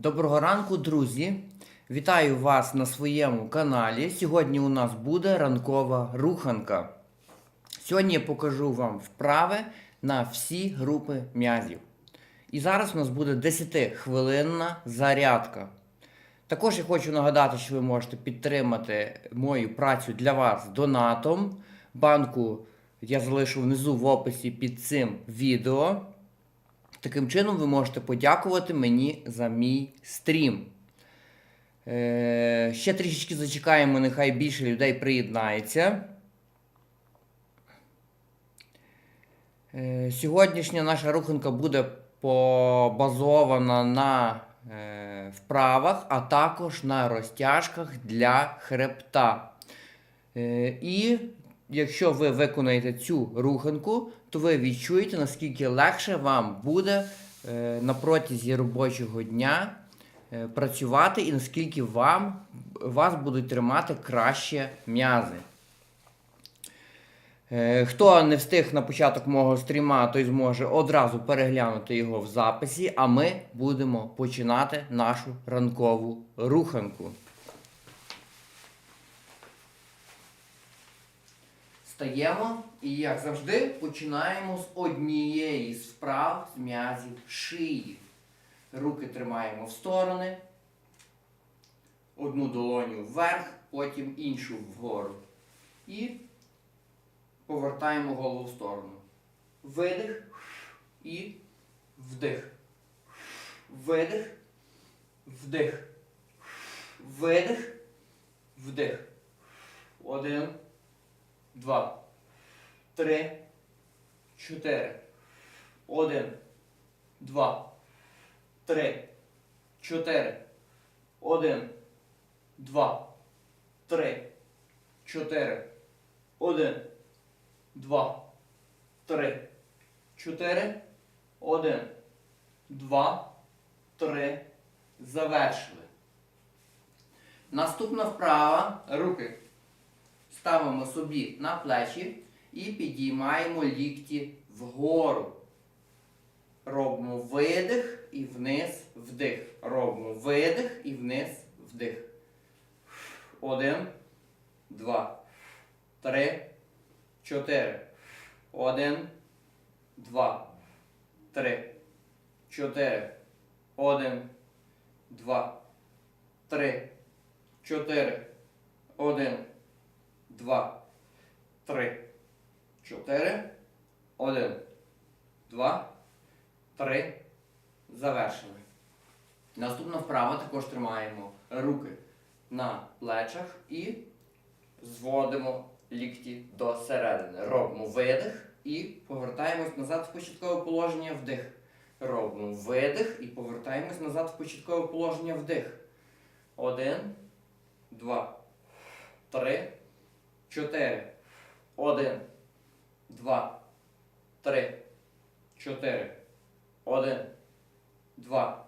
Доброго ранку, друзі! Вітаю вас на своєму каналі. Сьогодні у нас буде ранкова руханка. Сьогодні я покажу вам вправи на всі групи м'язів. І зараз у нас буде 10-хвилинна зарядка. Також я хочу нагадати, що ви можете підтримати мою працю для вас донатом. Банку я залишу внизу в описі під цим відео. Таким чином ви можете подякувати мені за мій стрім. Е, ще трішечки зачекаємо, нехай більше людей приєднається. Е, сьогоднішня наша руханка буде побазована на е, вправах, а також на розтяжках для хребта. Е, і якщо ви виконаєте цю руханку, то ви відчуєте, наскільки легше вам буде е, на протязі робочого дня е, працювати і наскільки вам, вас будуть тримати краще м'язи. Е, Хто не встиг на початок мого стріма, той зможе одразу переглянути його в записі, а ми будемо починати нашу ранкову руханку. Стаємо і, як завжди, починаємо з однієї з вправ з м'язів шиї. Руки тримаємо в сторони, одну долоню вверх, потім іншу вгору. І повертаємо голову в сторону. Видих і вдих. Видих, вдих. Видих, вдих. Один, два, три, чотири. Один, два, три, чотири. Один, два, три, чотири. Один, два, три, чотири. Один, два, три. Завершили. Наступна вправа. Руки ставимо собі на плечі і підіймаємо лікті вгору. Робимо видих і вниз, вдих. Робимо видих і вниз, вдих. Один, два, три, чотири. Один, два, три, чотири. Один, два, три, чотири. Один, два, три, чотири. Один, два, три. Завершили. Наступна вправа також тримаємо руки на плечах і зводимо лікті до середини. Робимо видих і повертаємось назад в початкове положення вдих. Робимо видих і повертаємось назад в початкове положення вдих. Один, два, три, чотири. Один, два, три, чотири. Один, два,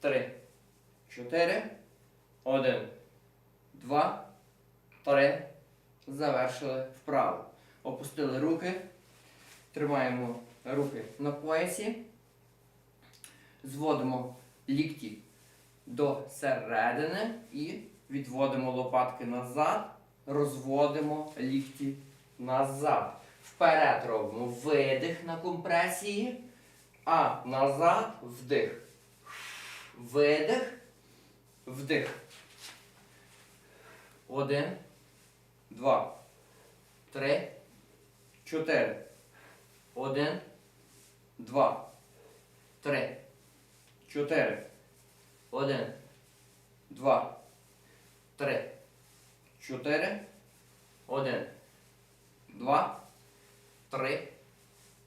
три, чотири. Один, два, три. Завершили вправо. Опустили руки. Тримаємо руки на поясі. Зводимо лікті до середини і відводимо лопатки назад, розводимо лікті назад. Вперед робимо видих на компресії, а назад вдих. Видих, вдих. Один, два, три, чотири. Один, два, три, чотири. Один, два, три, чотири. Один, два, три,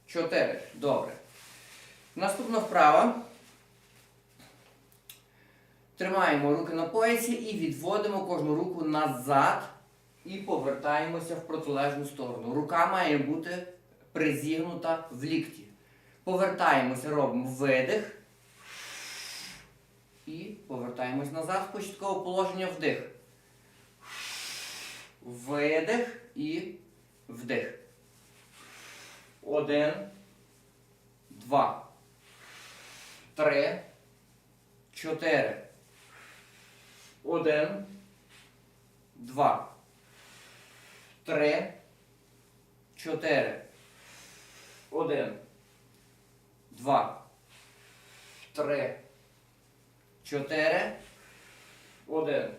чотири. Добре. Наступна вправа. Тримаємо руки на поясі і відводимо кожну руку назад і повертаємося в протилежну сторону. Рука має бути призігнута в лікті. Повертаємося, робимо видих. І повертаємось назад в початкове положення вдих. Видих і вдих. Один. Два. Три. чотири. Один. Два. Три. Чотири. Один. Два. Три. Чотири. Один.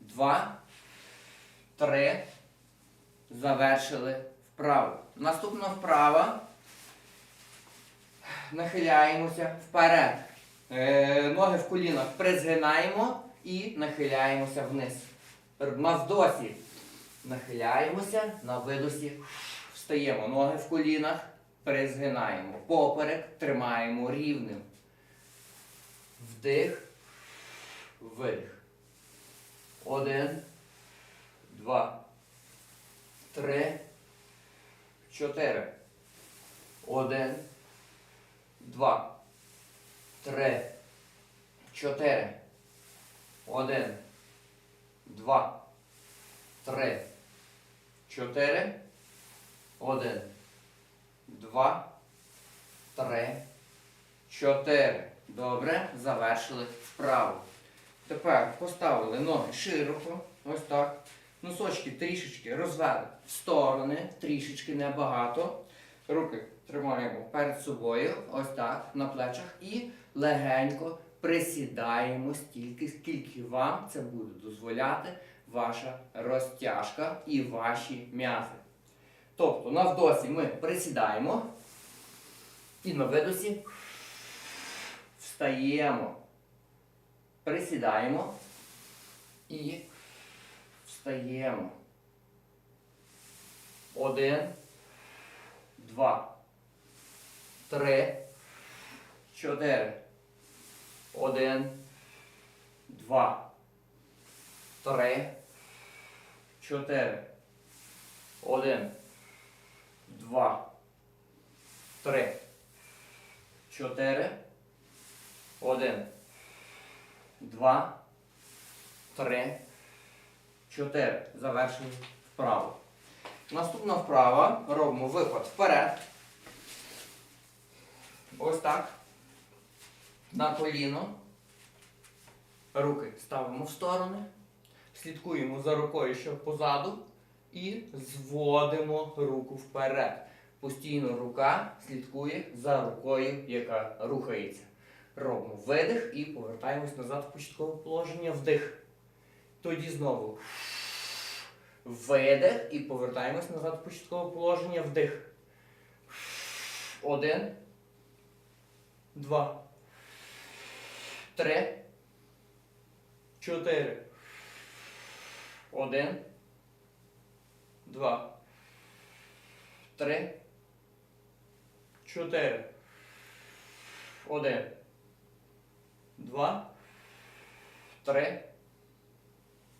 Два. Три. Завершили вправу. Наступна вправа. Нахиляємося вперед. Е, ноги в колінах призгинаємо і нахиляємося вниз. На вдосі нахиляємося, на видосі встаємо. Ноги в колінах призгинаємо. Поперек тримаємо рівним. Вдих, видих. Один, два, три, чотири. Один, два, три, чотири. Один, два, три, чотири. Один, два, три, чотири. Добре, завершили вправу. Тепер поставили ноги широко, ось так. Носочки трішечки розвели в сторони, трішечки небагато. Руки тримаємо перед собою, ось так, на плечах, і легенько присідаємо стільки, скільки вам це буде дозволяти ваша розтяжка і ваші м'язи. Тобто на вдосі ми присідаємо і на видосі встаємо. Присідаємо і встаємо. Один, два, три, чотири. Один, два, три, чотири. Один, два, три, чотири. Один, два, три, чотири. Завершили вправу. Наступна вправа. Робимо випад вперед. Ось так. На коліно. Руки ставимо в сторони. Слідкуємо за рукою, що позаду. І зводимо руку вперед. Постійно рука слідкує за рукою, яка рухається. Робимо видих і повертаємось назад в початкове положення. Вдих. Тоді знову видих і повертаємось назад в початкове положення. Вдих. Один. Два. Три. Чотири. Один. Два. Три. Чотири. Один. Два. Три.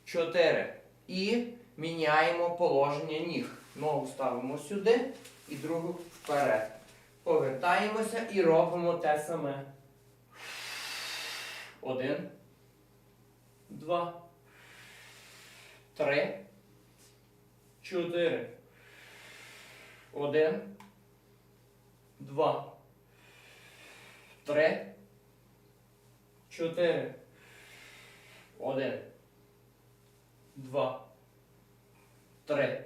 Чотири. І міняємо положення ніг. Ногу ставимо сюди і другу вперед. Повертаємося і робимо те саме. Один. Два. Три. Чотири. Один. Два. Три. Чотири. Один. Два. Три.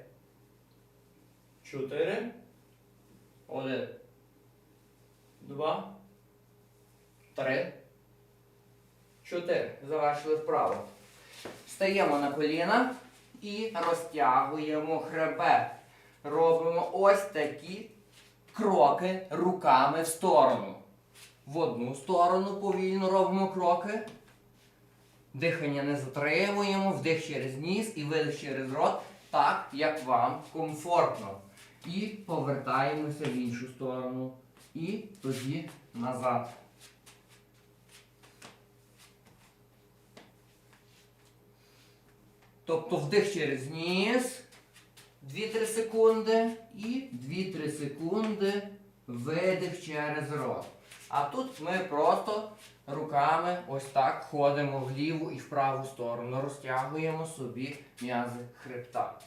Чотири. Один. Два. Три. Чотири. Завершили вправо. Стаємо на коліна і розтягуємо хребет. Робимо ось такі кроки руками в сторону. В одну сторону повільно робимо кроки. Дихання не затримуємо, вдих через ніс і видих через рот, так, як вам комфортно. І повертаємося в іншу сторону. І тоді назад. Тобто вдих через ніс 2-3 секунди і 2-3 секунди видих через рот. А тут ми просто руками ось так ходимо в ліву і в праву сторону, розтягуємо собі м'язи хребта.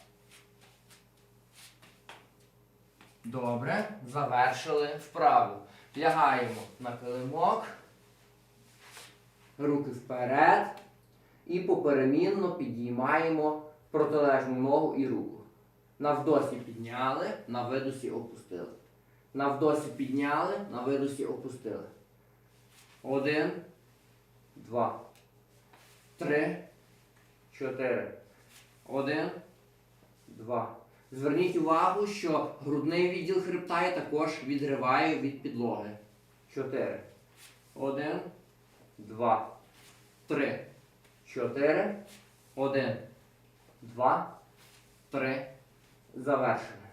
Добре, завершили вправу. Лягаємо на килимок. руки вперед і поперемінно підіймаємо протилежну ногу і руку. На вдосі підняли, на видосі опустили. На вдосі підняли, на видосі опустили. Один, два, три, чотири. Один, два. Зверніть увагу, що грудний відділ хребта я також відриваю від підлоги. Чотири. Один, два, три, чотири. Один, два, три. Завершено.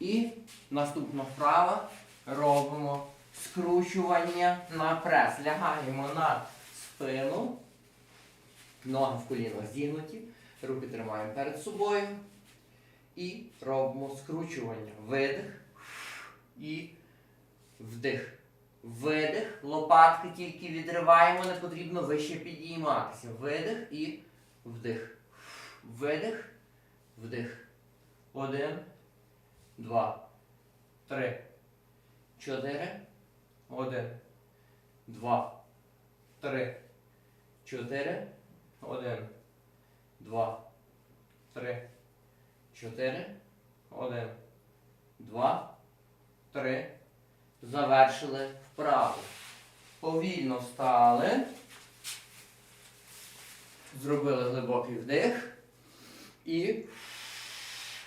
І наступна вправа робимо скручування на прес. Лягаємо на спину. Ноги в колінах зігнуті. Руки тримаємо перед собою. І робимо скручування. Видих і вдих. Видих. Лопатки тільки відриваємо, не потрібно вище підійматися. Видих і вдих. Видих, вдих. Один, два, три, чотири. Один, два, три, чотири. Один, два, три, чотири. Один, два, три. Завершили вправу. Повільно встали. Зробили глибокий вдих. І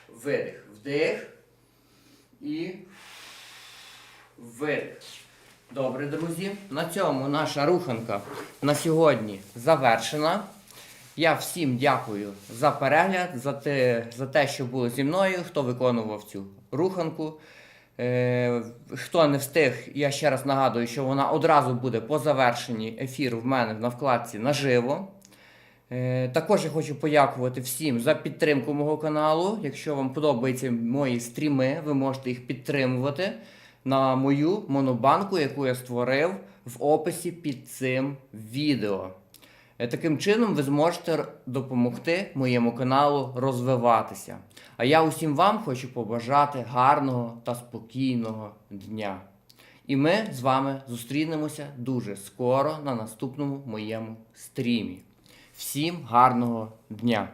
видих. Вдих. І видих. Добре, друзі. На цьому наша руханка на сьогодні завершена. Я всім дякую за перегляд, за те, за те, що були зі мною, хто виконував цю руханку. Е, хто не встиг, я ще раз нагадую, що вона одразу буде по завершенні ефіру в мене на вкладці наживо. Е, Також я хочу подякувати всім за підтримку мого каналу. Якщо вам подобаються мої стріми, ви можете їх підтримувати на мою монобанку, яку я створив в описі під цим відео. Е, Таким чином ви зможете допомогти моєму каналу розвиватися. А я усім вам хочу побажати гарного та спокійного дня. І ми з вами зустрінемося дуже скоро на наступному моєму стрімі. Всім гарного дня!